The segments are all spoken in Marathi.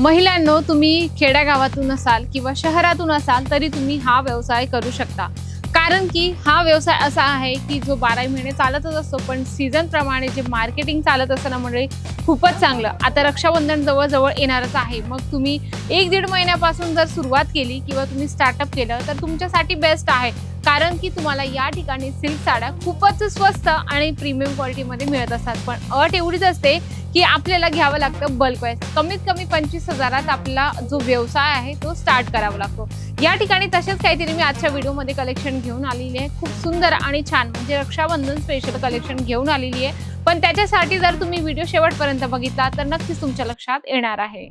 महिलांनो तुम्ही खेड्यागावातून असाल किंवा शहरातून असाल तरी तुम्ही हा व्यवसाय करू शकता. कारण की हा व्यवसाय असा आहे की जो बाराही महिने चालतच असतो पण सीझन प्रमाणे जे मार्केटिंग चालत असताना म्हणजे खूपच चांगलं. आता रक्षाबंधन जवळजवळ येणारच आहे. मग तुम्ही एक दीड महिन्यापासून जर सुरुवात केली किंवा तुम्ही स्टार्टअप केलं तर तुमच्यासाठी बेस्ट आहे. कारण की तुम्हाला या ठिकाणी सिल्क साड्या खूपच स्वस्त आणि प्रीमियम क्वालिटीमध्ये मिळत असतात. पण अट एवढीच असते की आपल्याला घ्यावं लागतं बल्क वाईज कमीत कमी पंचवीस हजारात आपला जो व्यवसाय आहे तो स्टार्ट करावा लागतो. या ठिकाणी तसेच काहीतरी मी आजच्या व्हिडिओमध्ये कलेक्शन घेऊन आलेली आहे. खूप सुंदर आणि छान म्हणजे रक्षाबंधन स्पेशल कलेक्शन घेऊन आलेली आहे. पण त्याच्यासाठी जर तुम्ही व्हिडिओ शेवटपर्यंत बघितला तर नक्कीच तुमच्या लक्षात येणार आहे.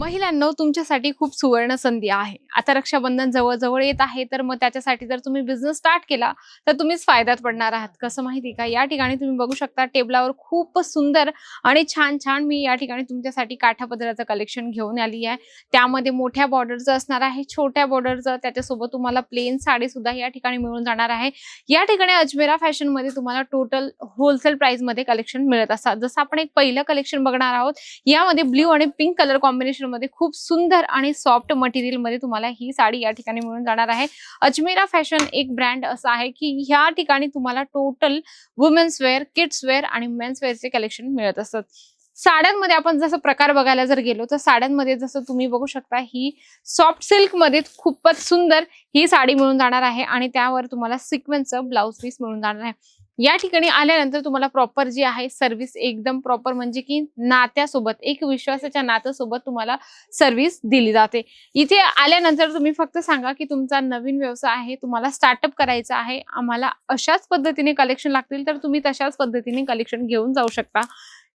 महिलांना तुमच्यासाठी खूप सुवर्ण संधी आहे. आता रक्षाबंधन जवळजवळ येत आहे तर मग त्याच्यासाठी जर तुम्ही बिझनेस स्टार्ट केला तर तुम्हीच फायद्यात पडणार आहात. कसं माहिती का? या ठिकाणी तुम्ही बघू शकता टेबलावर खूप सुंदर आणि छान छान मी या ठिकाणी तुमच्यासाठी काठापदराचं कलेक्शन घेऊन आली आहे. त्यामध्ये मोठ्या बॉर्डरचं असणार आहे छोट्या बॉर्डरचं त्याच्यासोबत तुम्हाला प्लेन साडी सुद्धा या ठिकाणी मिळून जाणार आहे. या ठिकाणी अजमेरा फॅशनमध्ये तुम्हाला टोटल होलसेल प्राइसमध्ये कलेक्शन मिळत असतात जसं आपण एक पहिलं कलेक्शन बघणार आहोत यामध्ये ब्ल्यू आणि पिंक कलर कॉम्बिनेशन मध्ये खूप सुंदर आणि सॉफ्ट मटेरियलमध्ये तुम्हाला ही साडी या ठिकाणी मिळून जाणार आहे. अजमेरा फॅशन एक ब्रँड असा आहे की ह्या ठिकाणी तुम्हाला total women's wear kids wear आणि मेन्स वेअरचे कलेक्शन मिळत असतात. साड्यांमध्ये आपण जसं प्रकार बघायला जर गेलो तर साड्यांमध्ये जसं तुम्ही बघू शकता ही सॉफ्ट सिल्कमध्ये खूपच सुंदर ही साडी मिळून जाणार आहे आणि त्यावर तुम्हाला सिक्वेन्सचं ब्लाऊज पीस मिळून जाणार आहे. या ठिकाणी आल्यानंतर तुम्हाला प्रॉपर जी आहे सर्व्हिस एकदम प्रॉपर म्हणजे की नात्यासोबत एक विश्वासाच्या नात्यासोबत तुम्हाला सर्व्हिस दिली जाते. इथे आल्यानंतर तुम्ही फक्त सांगा की तुमचा नवीन व्यवसाय आहे तुम्हाला स्टार्टअप करायचा आहे आम्हाला अशाच पद्धतीने कलेक्शन लागतील तर तुम्ही तशाच पद्धतीने कलेक्शन घेऊन जाऊ शकता.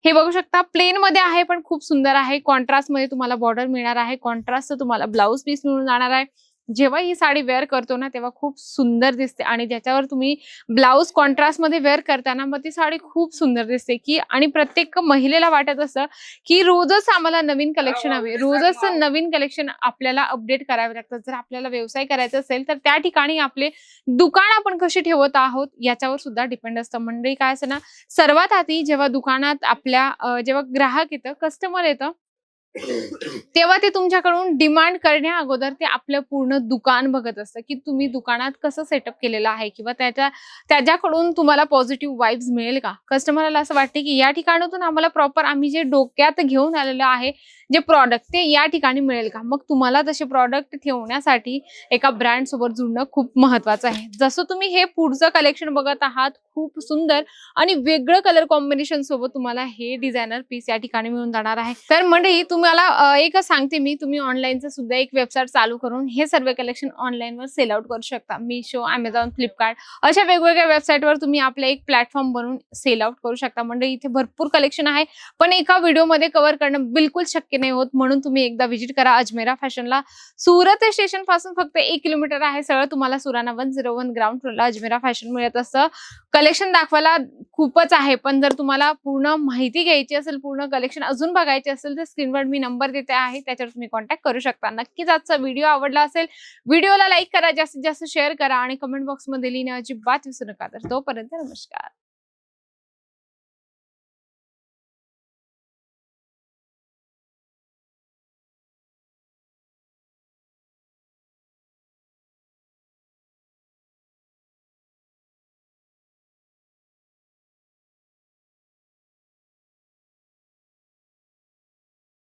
हे बघू शकता प्लेन मध्ये आहे पण खूप सुंदर आहे. कॉन्ट्रास्टमध्ये तुम्हाला बॉर्डर मिळणार आहे. कॉन्ट्रास्ट तुम्हाला ब्लाऊज पीस मिळून जाणार आहे. जेव्हा ही साडी वेअर करतो ना तेव्हा खूप सुंदर दिसते. आणि ज्याच्यावर तुम्ही ब्लाऊज कॉन्ट्रास्टमध्ये वेअर करताना मग ती साडी खूप सुंदर दिसते की आणि प्रत्येक महिलेला वाटत असं की रोजच आम्हाला नवीन कलेक्शन हवे रोजच नवीन कलेक्शन आपल्याला अपडेट करावे लागतात. जर आपल्याला व्यवसाय करायचा असेल तर त्या ठिकाणी आपले दुकान आपण कशी ठेवत आहोत याच्यावर सुद्धा डिपेंड असतं. मंडळी काय असं ना सर्वात आधी जेव्हा दुकानात आपल्या जेव्हा ग्राहक येतं कस्टमर येतं तेव्हा ते तुमच्याकडून डिमांड करण्या अगोदर ते आपलं पूर्ण दुकान बघत असतं की तुम्ही दुकानात कसं सेटअप केलेलं आहे? किंवा त्याच्या त्याच्याकडून तुम्हाला पॉझिटिव्ह वाईब्स मिळेल का? कस्टमरला असं वाटते की या ठिकाणातून आम्हाला प्रॉपर आम्ही जे डोक्यात घेऊन आलेलं आहे जे प्रॉडक्ट ते या ठिकाणी मिळेल का? मग तुम्हाला तसे प्रॉडक्ट ठेवण्यासाठी एका ब्रँड सोबत जुळणं खूप महत्वाचं आहे. जसं तुम्ही हे पुढचं कलेक्शन बघत आहात खूप सुंदर आणि वेगळं कलर कॉम्बिनेशन सोबत तुम्हाला हे डिझायनर पीस या ठिकाणी मिळून जाणार आहे. तर म्हणजे तुम्हाला एक सांगते मी तुम्ही ऑनलाईनचं सुद्धा एक वेबसाईट चालू करून हे सर्व कलेक्शन ऑनलाईनवर सेल आउट करू शकता. मिशो अमेझॉन फ्लिपकार्ट अशा वेगवेगळ्या वेबसाईटवर तुम्ही आपलं एक प्लॅटफॉर्म बनवून सेल आउट करू शकता. म्हणजे इथे भरपूर कलेक्शन आहे पण एका व्हिडिओमध्ये कव्हर करणं बिलकुल शक्य नाही होत. म्हणून तुम्ही एकदा व्हिजिट करा. अजमेरा फॅशनला सुरत स्टेशनपासून फक्त एक किलोमीटर आहे सरळ तुम्हाला Surana one zero one ground फ्लोरला Ajmera fashion मिळत असतं. कलेक्शन दाखवायला खूपच आहे पण जर तुम्हाला पूर्ण माहिती घ्यायची असेल पूर्ण कलेक्शन अजून बघायचे असेल तर स्क्रीनवर मी नंबर देते आहे त्याच्यावर तुम्ही कॉन्टॅक्ट करू शकता. नक्कीच आजचा व्हिडिओ आवडला असेल व्हिडिओला लाईक करा जास्तीत जास्त शेअर करा आणि कमेंट बॉक्समध्ये लिहिणे अजिबात विसरू नका. तर तोपर्यंत नमस्कार.